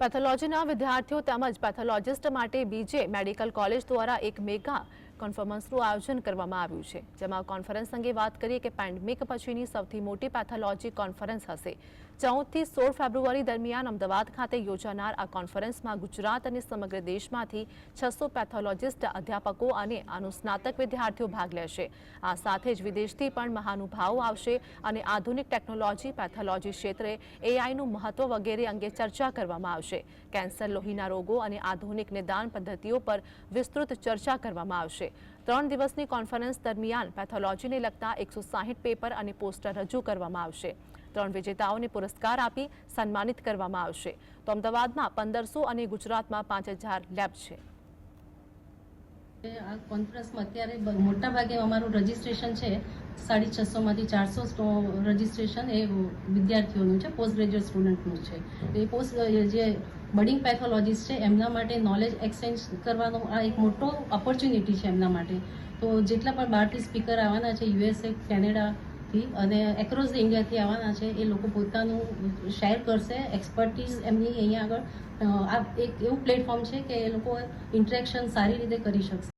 પેથોલોજીના વિદ્યાર્થીઓ તેમજ પેથોલોજીસ્ટ માટે બીજે મેડિકલ કોલેજ દ્વારા એક મેગા કોન્ફરન્સનું આયોજન કરવામાં આવ્યું છે, જેમાં કોન્ફરન્સ અંગે વાત કરીએ કે પેન્ડેમિક પછીની સૌથી મોટી પેથોલોજી કોન્ફરન્સ હશે. ચૌદથી સોળ ફેબ્રુઆરી દરમિયાન અમદાવાદ ખાતે યોજાનાર આ કોન્ફરન્સમાં ગુજરાત અને સમગ્ર દેશમાંથી છસો પેથોલોજીસ્ટ અધ્યાપકો અને અનુસ્નાતક વિદ્યાર્થીઓ ભાગ લેશે. આ સાથે જ વિદેશથી પણ મહાનુભાવો આવશે અને આધુનિક ટેકનોલોજી પેથોલોજી ક્ષેત્રે એઆઈનું મહત્વ વગેરે અંગે ચર્ચા કરવામાં આવશે. કેન્સર, લોહીના રોગો અને આધુનિક નિદાન પદ્ધતિઓ પર વિસ્તૃત ચર્ચા કરવામાં આવશે. ત્રણ દિવસની કોન્ફરન્સ દરમિયાન પેથોલોજીને લગતા એકસો સાહીઠ પેપર અને પોસ્ટર રજૂ કરવામાં આવશે. ત્રણ વિજેતાઓને પુરસ્કાર આપી સન્માનિત કરવામાં આવશે. તો અમદાવાદમાં પંદરસો અને ગુજરાતમાં પાંચ હજાર લેબ છે. આ કોન્ફરન્સમાં અત્યારે મોટા ભાગે અમારું રજીસ્ટ્રેશન છે. સાડી છસોમાંથી ચારસો રજીસ્ટ્રેશન એ વિદ્યાર્થીઓનું છે, પોસ્ટ ગ્રેજ્યુએટ સ્ટુડન્ટનું છે. એ પોસ્ટ, જે બડિંગ પેથોલોજીસ્ટ છે. એમના માટે નોલેજ એક્સચેન્જ કરવાનો આ એક મોટો ઓપોર્ચ્યુનિટી છે એમના માટે. તો જેટલા પણ બહારથી સ્પીકર આવવાના છે યુએસએ કેનેડાથી અને એક્રોસ ઇન્ડિયાથી આવવાના છે, એ લોકો પોતાનું શેર કરશે. એક્સપર્ટીઝ એમની અહીંયા આગળ આ એક એવું પ્લેટફોર્મ છે કે એ લોકો ઇન્ટરેક્શન સારી રીતે કરી શકશે.